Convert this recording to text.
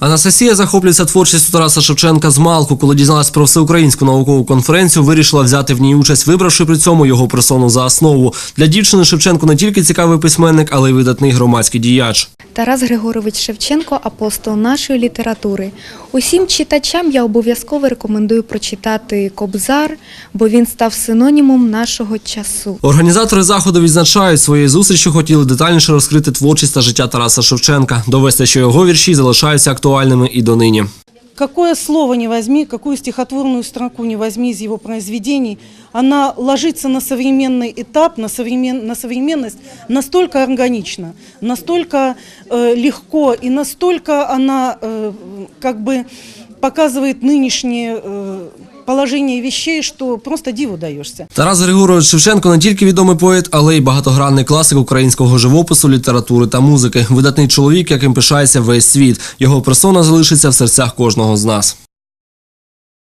Анастасія захоплюється творчістю Тараса Шевченка з Малку. Коли дізналась про всеукраїнську наукову конференцію, вирішила взяти в ній участь, вибравши при цьому його персону за основу. Для дівчини Шевченко не тільки цікавий письменник, але й видатний громадський діяч. Тарас Григорович Шевченко апостол нашої літератури. Усім читачам я обов'язково рекомендую прочитати Кобзар, бо він став синонімом нашого часу. Організатори заходу відзначають своєю зустрічі, хотіли детальніше розкрити творчість та життя Тараса Шевченка, довести, що його вірші залишаються актуальними і донині. Какое слово не возьми, какую стихотворную строку не возьми из его произведений, она ложится на современный этап, на, современ, на современность настолько органично, настолько э, легко и настолько она э, как бы показывает нынешнее э, положение вещей, что просто диву даешься. Тарас Григорович Шевченко не тільки відомий поет, але й багатогранний класик українського живопису, літератури та музики. Видатний чоловік, яким пишається весь світ. Його персона залишиться в серцях кожного з нас.